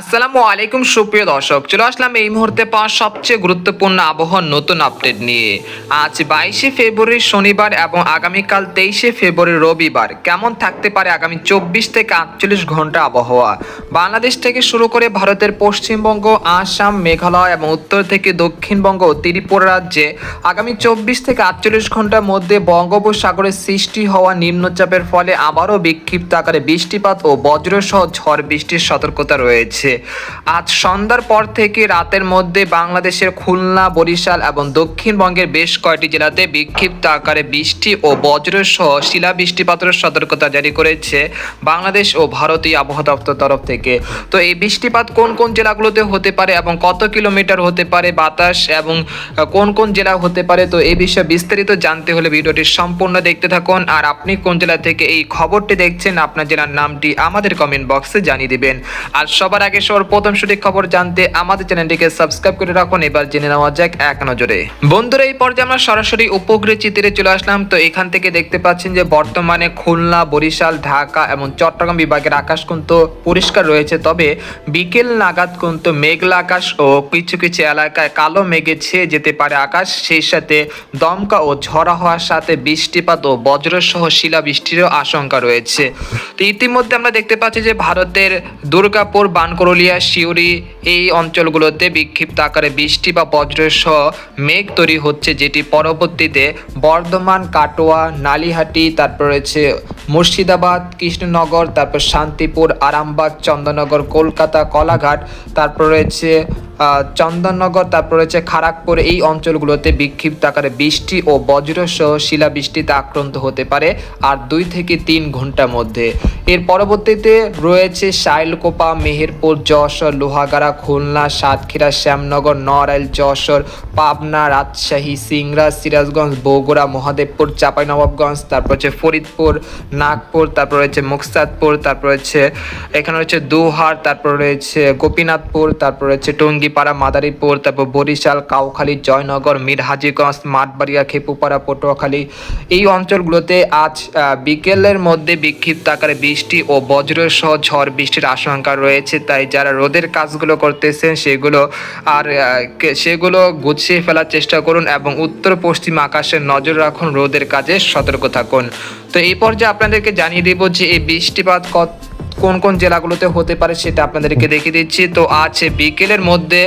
আসসালামু আলাইকুম, সুপ্রিয় দর্শক। চলে আসলাম এই মুহূর্তে পাওয়া সবচেয়ে গুরুত্বপূর্ণ আবহাওয়ার নতুন আপডেট নিয়ে। আজ বাইশে ফেব্রুয়ারি শনিবার এবং আগামীকাল তেইশে ফেব্রুয়ারি রবিবার। কেমন থাকতে পারে আগামী চব্বিশ থেকে আটচল্লিশ ঘণ্টা আবহাওয়া? বাংলাদেশ থেকে শুরু করে ভারতের পশ্চিমবঙ্গ, আসাম, মেঘালয় এবং উত্তর থেকে দক্ষিণবঙ্গ ত্রিপুরা রাজ্যে আগামী চব্বিশ থেকে আটচল্লিশ ঘণ্টার মধ্যে বঙ্গোপসাগরে সৃষ্টি হওয়া নিম্নচাপের ফলে আবারও বিক্ষিপ্ত আকারে বৃষ্টিপাত ও বজ্রসহ ঝড় বৃষ্টির সতর্কতা রয়েছে। আজ সন্ধ্যার পর থেকে রাতের মধ্যে বাংলাদেশের খুলনা, বরিশাল এবং দক্ষিণবঙ্গের বেশ কয়েকটি জেলাতে বিক্ষিপ্ত আকারে বৃষ্টি ও বজ্রসহ শিলা বৃষ্টিপাতের সতর্কতা জারি করেছে বাংলাদেশ ও ভারতীয় আবহাওয়া দপ্তর তরফ থেকে। তো এই বৃষ্টিপাত কোন কোন জেলাগুলোতে হতে পারে এবং কত কিলোমিটার হতে পারে বাতাস এবং কোন কোন জেলা হতে পারে? তো এই বিষয়ে বিস্তারিত জানতে হলে ভিডিওটি সম্পূর্ণ দেখতে থাকুন আর আপনি কোন জেলা থেকে এই খবরটি দেখছেন, আপনার জেলার নামটি আমাদের কমেন্ট বক্সে জানিয়ে দিবেন। আর সবার আগে সবার প্রথম সঠিক খবর জানতে আমাদের চ্যানেলটিকে সাবস্ক্রাইব করে রাখুন। এবার জেনে নেওয়া যাক এক নজরে। বন্ধুরা, এই পর্যায়ে আমরা সরাসরি উপগ্রহ চিত্রে চলে আসলাম। তো এখান থেকে দেখতে পাচ্ছেন যে বর্তমানে খুলনা, বরিশাল, ঢাকা এবং চট্টগ্রাম বিভাগের আকাশ কিন্তু পরিষ্কার রয়েছে। তবে বিকেল নাগাদ কিন্তু মেঘলা আকাশ ও কিছু কিছু এলাকায় কালো মেঘে ছেয়ে যেতে পারে আকাশ। সেই সাথে দমকা ও ঝড়া হওয়ার সাথে বৃষ্টিপাত ও বজ্রসহ শিলা বৃষ্টিরও আশঙ্কা রয়েছে। তো ইতিমধ্যে আমরা দেখতে পাচ্ছি যে ভারতের দুর্গাপুর বানকরলিয়া শিউরি এই অঞ্চলগুলোতে বিক্ষিপ্ত আকারে বৃষ্টি বা বজ্রসহ মেঘ তৈরি হচ্ছে, যেটি পরবর্তীতে বর্ধমান, কাটোয়া, নালিহাটি, তারপর রয়েছে মুর্শিদাবাদ, কৃষ্ণনগর, তারপর শান্তিপুর, আরামবাগ, চন্দননগর, কলকাতা, কলাঘাট, তারপর রয়েছে চন্দননগর, তারপর রয়েছে খড়গপুর এই অঞ্চলগুলোতে বিক্ষিপ্ত আকারে বৃষ্টি ও বজ্রসহ শিলাবৃষ্টিতে আক্রান্ত হতে পারে আর দুই থেকে তিন ঘণ্টার মধ্যে। এর পরবর্তীতে রয়েছে শাইলকোপা, মেহেরপুর যশোর, লোহাগাড়া, খুলনা, সাতক্ষীরা, শ্যামনগর, নড়াইল, যশোর, পাবনা, রাজশাহী, সিংড়া, সিরাজগঞ্জ, বগুড়া, মহাদেবপুর, চাঁপাইনবাবগঞ্জ, তারপর হচ্ছে ফরিদপুর, নাগপুর, তারপর রয়েছে মুকসাদপুর, তারপর রয়েছে এখানে রয়েছে দুহার, তারপর রয়েছে গোপীনাথপুর, তারপর রয়েছে টঙ্গিপাড়া, মাদারীপুর, তারপর বরিশাল, কাউখালী, জয়নগর, মিরহাজিগঞ্জ, মাঠবাড়িয়া, খেপুপাড়া, পটুয়াখালী। এই অঞ্চলগুলোতে আজ বিকেলের মধ্যে বিক্ষিপ্ত আকারে বৃষ্টি ও বজ্রসহ ঝড় বৃষ্টির আশঙ্কা রয়েছে, তাই যারা রোদের কাজগুলো করতেছেন, সেগুলো আর সেগুলো গুছিয়ে ফেলার চেষ্টা করুন এবং উত্তর পশ্চিম আকাশে নজর রাখুন, রোদের কাজে সতর্ক থাকুন। তো এই পর্যায়ে আপনাদেরকে জানিয়ে দেব যে এই বৃষ্টিপাত কত কোন কোন জেলাগুলোতে হতে পারে সেটা আপনাদেরকে দেখিয়ে দিচ্ছি। তো আছে বিকেলের মধ্যে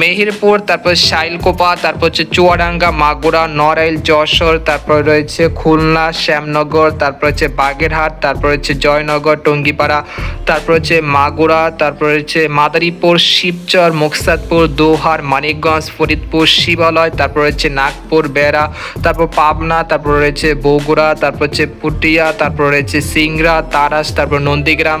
মেহেরপুর, তারপর শাইলকোপা, তারপর হচ্ছে চুয়াডাঙ্গা, মাগুরা, নড়াইল, যশোর, তারপর রয়েছে খুলনা, শ্যামনগর, তারপর হচ্ছে বাগেরহাট, তারপর হচ্ছে জয়নগর, টঙ্গিপাড়া, তারপর হচ্ছে মাগুরা, তারপর হচ্ছে মাদারীপুর, শিবচর, মুকসাদপুর, দোহার, মানিকগঞ্জ, ফরিদপুর, শিবালয়, তারপর হচ্ছে নাগপুর, বেড়া, তারপর পাবনা, তারপর রয়েছে বগুড়া, তারপর হচ্ছে পুটিয়া, তারপর রয়েছে সিংড়া, তারাস, তারপর নন্দীগ্রাম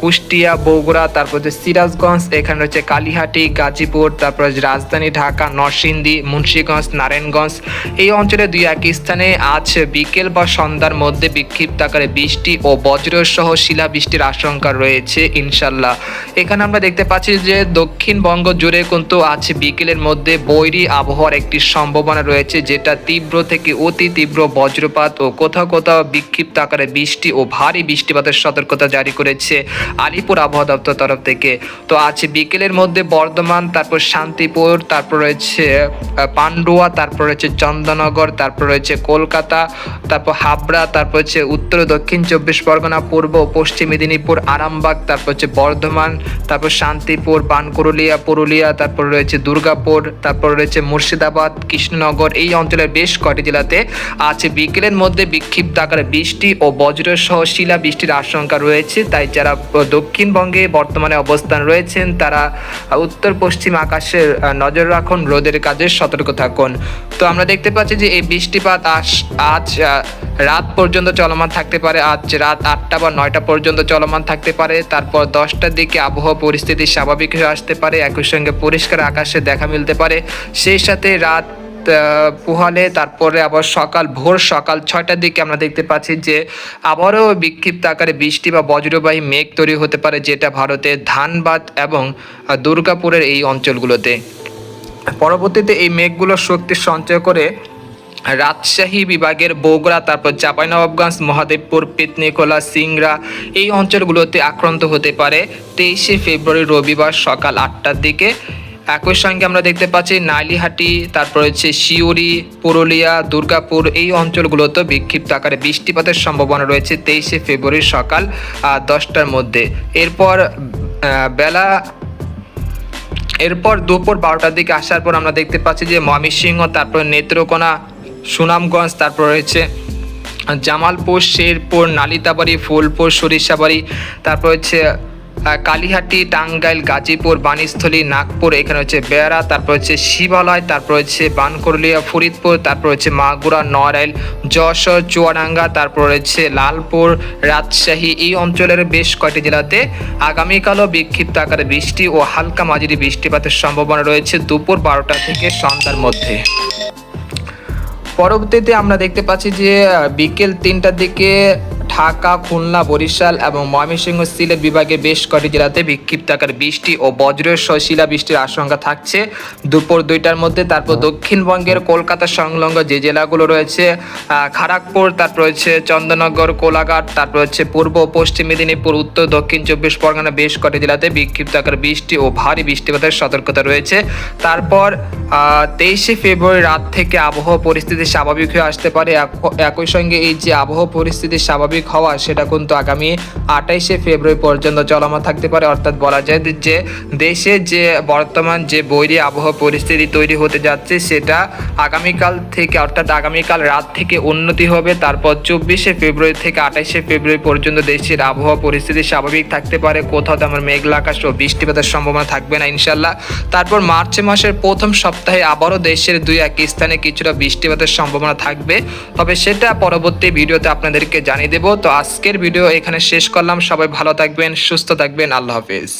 কুষ্টিয়া, বগুড়া, তারপর হচ্ছে সিরাজগঞ্জ, এখানে রয়েছে কালীহাটি, গাজীপুর, তারপর রাজধানী ঢাকা, নরসিংদী, মুন্সীগঞ্জ, নারায়ণগঞ্জ। এই অঞ্চলে দুই এক স্থানে আজ বিকেল বা সন্ধ্যার মধ্যে বিক্ষিপ্ত আকারে বৃষ্টি ও বজ্রসহ শিলা বৃষ্টির আশঙ্কা রয়েছে, ইনশাল্লাহ। এখানে আমরা দেখতে পাচ্ছি যে দক্ষিণবঙ্গ জুড়ে কিন্তু আজ বিকেলের মধ্যে বৈরী আবহাওয়ার একটি সম্ভাবনা রয়েছে, যেটা তীব্র থেকে অতি তীব্র বজ্রপাত ও কোথাও কোথাও বিক্ষিপ্ত আকারে বৃষ্টি ও ভারী বৃষ্টিপাতের সতর্কতা জারি করেছে। আলিপুর আবহাওয়া দপ্তর তরফ থেকে। তো আজ বিকেলের মধ্যে বর্ধমান, তারপর শান্তিপুর, তারপর রয়েছে পান্ডুয়া, তারপর রয়েছে চন্দননগর, তারপর রয়েছে কলকাতা, তারপর হাবড়া, তারপর হচ্ছে উত্তর, দক্ষিণ চব্বিশ পরগনা, পূর্ব পশ্চিম মেদিনীপুর, আরামবাগ, তারপর হচ্ছে বর্ধমান, তারপর শান্তিপুর পানকুরুলিয়া পুরুলিয়া, তারপর রয়েছে দুর্গাপুর, তারপর রয়েছে মুর্শিদাবাদ, কৃষ্ণনগর, এই অঞ্চলের বেশ কটি জেলাতে আজ বিকেলের মধ্যে বিক্ষিপ্ত আকারে বৃষ্টি ও বজ্রসহ শিলা বৃষ্টির আশঙ্কা রয়েছে। তাই যারা দক্ষিণবঙ্গে বর্তমানে অবস্থান রয়েছেন, তারা উত্তর পশ্চিম আকাশের নজর রাখুন, রোদের কাজে সতর্ক থাকুন। তো আমরা দেখতে পাচ্ছি যে এই বৃষ্টিপাত আজ আজ রাত পর্যন্ত চলমান থাকতে পারে। আজ রাত আটটা বা নয়টা পর্যন্ত চলমান থাকতে পারে। তারপর দশটার দিকে আবহাওয়া পরিস্থিতি স্বাভাবিক হয়ে আসতে পারে। একই সঙ্গে পরিষ্কার আকাশে দেখা মিলতে পারে। সেই সাথে রাত পোহালে তারপরে আবার সকাল, ভোর সকাল ছয়টার দিকে আমরা দেখতে পাচ্ছি যে আবারও বিক্ষিপ্ত আকারে বৃষ্টি বা বজ্রবাহী মেঘ তৈরি হতে পারে, যেটা ভারতের ধানবাদ এবং দুর্গাপুরের এই অঞ্চলগুলোতে। পরবর্তীতে এই মেঘগুলো শক্তি সঞ্চয় করে রাজশাহী বিভাগের বগুড়া, তারপর চাঁপাইনবাবগঞ্জ মহাদেবপুর, পেতনিকোলা, সিংড়া এই অঞ্চলগুলোতে আক্রান্ত হতে পারে তেইশে ফেব্রুয়ারি রবিবার সকাল আটটার দিকে। একই সঙ্গে আমরা দেখতে পাচ্ছি নাইলিহাটি, তারপর হচ্ছে শিউরি পুরুলিয়া, দুর্গাপুর, এই অঞ্চলগুলোতে বিক্ষিপ্ত আকারে বৃষ্টিপাতের সম্ভাবনা রয়েছে তেইশে ফেব্রুয়ারি সকাল দশটার মধ্যে। এরপর বেলা, এরপর দুপুর বারোটার দিকে আসার পর আমরা দেখতে পাচ্ছি যে ময়মনসিংহ, তারপর নেত্রকোনা, সুনামগঞ্জ, তারপর রয়েছে জামালপুর, শেরপুর, নালিতাবাড়ি, ফুলপুর, সরিষাবাড়ি, তারপর হচ্ছে কালীহাটি, টাঙ্গাইল, গাজীপুর, বাণীস্থলী, নাগপুর, এখানে হচ্ছে বেড়া, তারপর হচ্ছে শিবালয়, তারপর হচ্ছে বানকরলিয়া ফরিদপুর, তারপর হচ্ছে মাগুরা, নড়াইল, যশোর, চুয়াডাঙ্গা, তারপর হচ্ছে লালপুর, রাজশাহী, এই অঞ্চলের বেশ কয়েকটি জেলাতে আগামীকালও বিক্ষিপ্ত আকারে বৃষ্টি ও হালকা মাঝারি বৃষ্টিপাতের সম্ভাবনা রয়েছে দুপুর বারোটা থেকে সন্ধ্যার মধ্যে। পরবর্তীতে আমরা দেখতে পাচ্ছি যে বিকেল তিনটার দিকে ঢাকা খুলনা বরিশাল এবং ময়মনসিংহ সিলেট বিভাগে বেশ কটি জেলাতে বিক্ষিপ্ত আকার বৃষ্টি ও বজ্রের শিলা বৃষ্টির আশঙ্কা থাকছে। দুপুর দুইটার মধ্যে তারপর দক্ষিণবঙ্গের কলকাতা সংলগ্ন যে জেলাগুলো রয়েছে আহ, তারপর হচ্ছে চন্দ্রনগর কোলাঘাট তারপর হচ্ছে পূর্ব পশ্চিম মেদিনীপুর উত্তর দক্ষিণ চব্বিশ পরগনা বেশ কটি জেলাতে বিক্ষিপ্ত আকার বৃষ্টি ও ভারী বৃষ্টিপাতের সতর্কতা রয়েছে। তারপর তেইশে ফেব্রুয়ারি রাত থেকে আবহাওয়া পরিস্থিতি স্বাভাবিক হয়ে আসতে পারে। এক- একই সঙ্গে এই যে আবহাওয়া পরিস্থিতি স্বাভাবিক হওয়া, সেটা কিন্তু আগামী আঠাইশে ফেব্রুয়ারি পর্যন্ত চলমান থাকতে পারে। অর্থাৎ বলা যায় যে দেশে যে বর্তমান যে বৈরী আবহাওয়া পরিস্থিতি তৈরি হতে যাচ্ছে, সেটা আগামীকাল থেকে, অর্থাৎ আগামীকাল রাত থেকে উন্নতি হবে। তারপর চব্বিশে ফেব্রুয়ারি থেকে আঠাইশে ফেব্রুয়ারি পর্যন্ত দেশের আবহাওয়া পরিস্থিতি স্বাভাবিক থাকতে পারে। কোথাও তেমন মেঘলা আকাশ ও বৃষ্টিপাতের সম্ভাবনা থাকবে না ইনশাল্লাহ তারপর মার্চ মাসের প্রথম সপ্তাহে আবারও দেশের দুই এক স্থানে কিছুটা বৃষ্টিপাতের সম্ভাবনা থাকবে। তবে সেটা পরবর্তী ভিডিওতে আপনাদেরকে জানিয়ে দেবো। তো আজকের ভিডিও এখানে শেষ করলাম। সবাই ভালো থাকবেন সুস্থ থাকবেন। আল্লাহ হাফিজ।